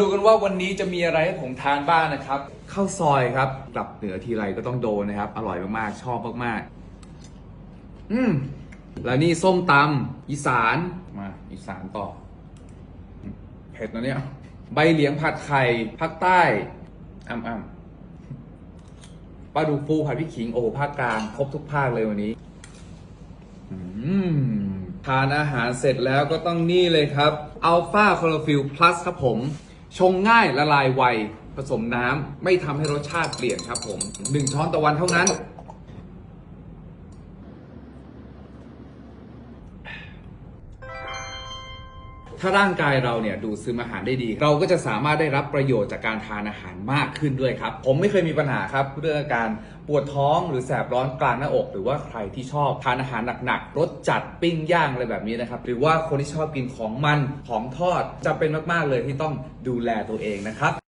ดูกันว่าวันนี้จะมีอะไรให้ผมทานบ้างนะครับ ข้าวซอยครับ กลับเหนือทีไรก็ต้องโดนนะครับ อร่อยมากๆ ชอบมากๆ อืม แล้วนี่ส้มตำอีสาน มา อีสานต่ออืมเผ็ดนะเนี่ย ใบเหลียงผัดไข่ภาคใต้อ้ำอ้ำปลาดุกฟูผัดพริกขิง โอ้โหภาคกลาง ครบทุกภาคเลยวันนี้ อืมทานอาหารเสร็จแล้วก็ต้องนี่เลยครับอัลฟาค l ล r ฟิลพลัสครับผม ชงง่ายละลายไว ผสมน้ำไม่ทำให้รสชาติเปลี่ยนครับผม 1 ช้อนต่อวันเท่านั้น ถ้าร่างกายเราเนี่ยดูดซึมอาหารได้ดี เราก็จะสามารถได้รับประโยชน์จากการทานอาหารมากขึ้นด้วยครับ ผมไม่เคยมีปัญหาครับเรื่องอาการปวดท้องหรือแสบร้อนกลางหน้าอก หรือว่าใครที่ชอบทานอาหารหนักๆรสจัดปิ้งย่างอะไรแบบนี้นะครับหรือว่าคนที่ชอบกินของมันของทอดจะเป็นมากๆเลยที่ต้องดูแลตัวเองนะครับ